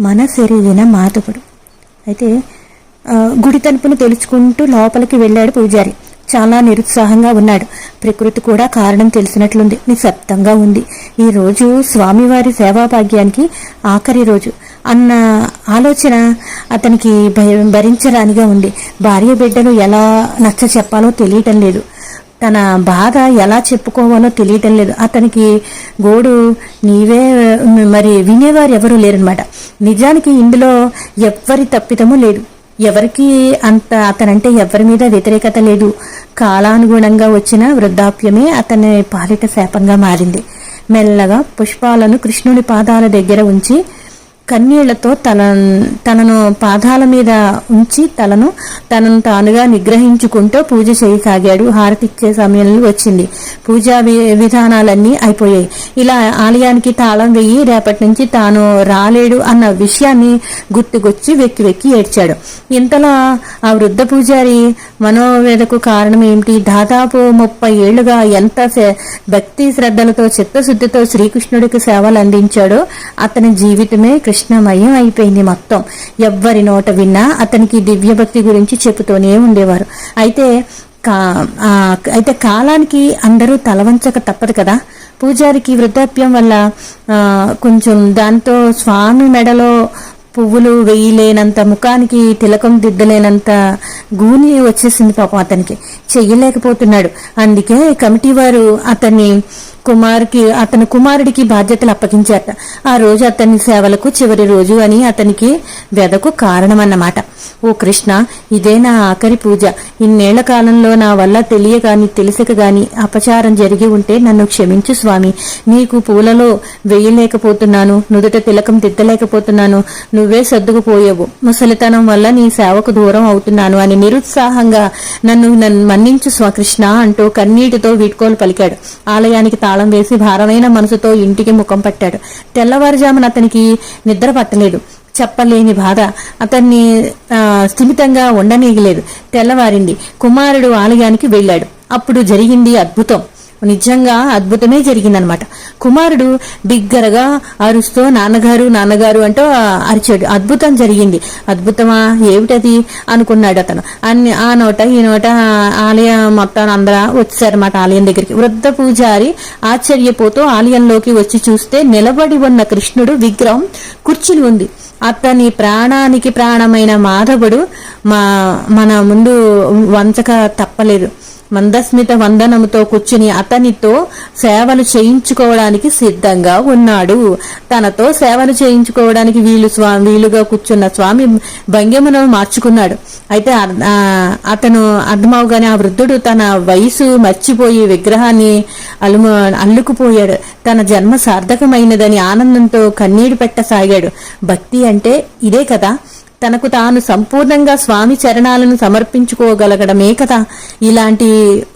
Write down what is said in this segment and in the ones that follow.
మన శరీరిన మాధవుడు. అయితే గుడి తలుపును తెలుసుకుంటూ లోపలికి వెళ్ళాడు పూజారి. చాలా నిరుత్సాహంగా ఉన్నాడు. ప్రకృతి కూడా కారణం తెలిసినట్లుంది. నిశ్శబ్దంగా ఉంది. ఈ రోజు స్వామివారి సేవాభాగ్యానికి ఆఖరి రోజు. అన్న ఆలోచన అతనికి భయం భరించరానిగా ఉంది. భార్య బిడ్డలు ఎలా నచ్చ చెప్పాలో తెలియటం లేదు. తన బాధ ఎలా చెప్పుకోవాలో తెలియటం లేదు. అతనికి గోడు నీవే మరి వినేవారు ఎవరూ లేరనమాట నిజానికి ఇందులో ఎవ్వరి తప్పిదము లేదు. ఎవరికి అంత అతనంటే ఎవరి మీద వ్యతిరేకత లేదు. కాలానుగుణంగా వచ్చిన వృద్ధాప్యమే అతని పాలిట శాపంగా మారింది. మెల్లగా పుష్పాలను కృష్ణుని పాదాల దగ్గర ఉంచి కన్నీళ్ళతో తన తనను పాదాల మీద ఉంచి తలను తనను తానుగా నిగ్రహించుకుంటూ పూజ చేయసాగాడు. హారతిచ్చే సమయంలో వచ్చింది. పూజా వి- విధానాలన్నీ అయిపోయాయి. ఇలా ఆలయానికి తాళం వెయ్యి రేపటి నుంచి తాను రాలేడు అన్న విషయాన్ని గుర్తుకొచ్చి వెక్కి వెక్కి ఏడ్చాడు. ఇంతలో ఆ వృద్ధ పూజారి మనోవేదకు కారణం ఏమిటి? దాదాపు ముప్పై ఏళ్ళుగా ఎంత భక్తి శ్రద్ధలతో చిత్తశుద్ధితో శ్రీకృష్ణుడికి సేవలు అందించాడో అతని జీవితమే కృష్ణ కృష్ణమయం అయిపోయింది మొత్తం. ఎవ్వరి నోట విన్నా అతనికి దివ్య భక్తి గురించి చెబుతూనే ఉండేవారు. అయితే కా అయితే కాలానికి అందరూ తలవంచక తప్పదు కదా. పూజారికి వృద్ధాప్యం వల్ల కొంచెం దాంతో స్వామి మెడలో పువ్వులు వేయలేనంత ముఖానికి తిలకం దిద్దలేనంత గూని వచ్చేసింది పాపం అతనికి. చెయ్యలేకపోతున్నాడు. అందుకే కమిటీ వారు అతన్ని కుమార్కి అతని కుమారుడికి బాధ్యతలు అప్పగించారట. ఆ రోజు అతని సేవలకు చివరి రోజు అని అతనికి వెదకు కారణమన్నమాట. ఓ కృష్ణ ఇదే నా ఆఖరి పూజ. ఇన్నేళ్ళ కాలంలో నా వల్ల తెలియగాని తెలిసక గాని అపచారం జరిగి ఉంటే నన్ను క్షమించు స్వామి. నీకు పూలలో వేయలేకపోతున్నాను నుదుట తిలకం దిద్దలేకపోతున్నాను నువ్వే సర్దుకుపోయేవు. ముసలితనం వల్ల నీ సేవకు దూరం అవుతున్నాను అని నిరుత్సాహంగా నన్ను నన్ను మన్నించు స్వకృష్ణ అంటూ కన్నీటితో వీడ్కోలు పలికాడు. ఆలయానికి తాళం వేసి భారమైన మనసుతో ఇంటికి ముఖం పట్టాడు. తెల్లవారుజామున అతనికి నిద్ర పట్టలేదు. చెప్పలేని బాధ. అతన్ని స్థిమితంగా ఉండనీయలేదు. తెల్లవారింది. కుమారుడు ఆలయానికి వెళ్ళాడు. అప్పుడు జరిగింది అద్భుతం. నిజంగా అద్భుతమే జరిగిందనమాట. కుమారుడు బిగ్గరగా అరుస్తూ నాన్నగారు నాన్నగారు అంటూ అరిచాడు. అద్భుతం జరిగింది. అద్భుతమా? ఏమిటది? అనుకున్నాడు అతను. అన్ని ఆ నోట ఈ నోట ఆలయం మొత్తం అందరూ వచ్చారన్నమాట ఆలయం దగ్గరికి. వృద్ధ పూజారి ఆశ్చర్యపోతూ ఆలయంలోకి వచ్చి చూస్తే నిలబడి ఉన్న కృష్ణుడు విగ్రహం కుర్చీలు ఉంది. అతని ప్రాణానికి ప్రాణమైన మాధవుడు మా మన ముందు వంచక తప్పలేదు. మందస్మిత వందనముతో కూర్చుని అతనితో సేవలు చేయించుకోవడానికి సిద్ధంగా ఉన్నాడు. తనతో సేవలు చేయించుకోవడానికి వీలు స్వామి వీలుగా కూర్చున్న స్వామి భంగిమను మార్చుకున్నాడు. అయితే అర్- అతను అర్థమవుగానే ఆ వృద్ధుడు తన వయసు మర్చిపోయి విగ్రహాన్ని అలుము అల్లుకుపోయాడు. తన జన్మ సార్థకమైనదని ఆనందంతో కన్నీరు పెట్టసాగాడు. భక్తి అంటే ఇదే కదా. తనకు తాను సంపూర్ణంగా స్వామి చరణాలను సమర్పించుకోగలగడమే కదా? ఇలాంటి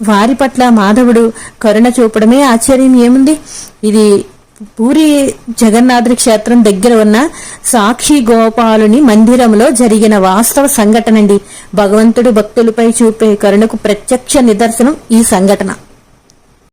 వారి పట్ల మాధవుడు కరుణ చూపడమే ఆశ్చర్యం ఏముంది? ఇది పూరి జగన్నాథ క్షేత్రం దగ్గర ఉన్న సాక్షి గోపాలుని మందిరంలో జరిగిన వాస్తవ సంఘటనండి. భగవంతుడు భక్తులపై చూపే కరుణకు ప్రత్యక్ష నిదర్శనం ఈ సంఘటన.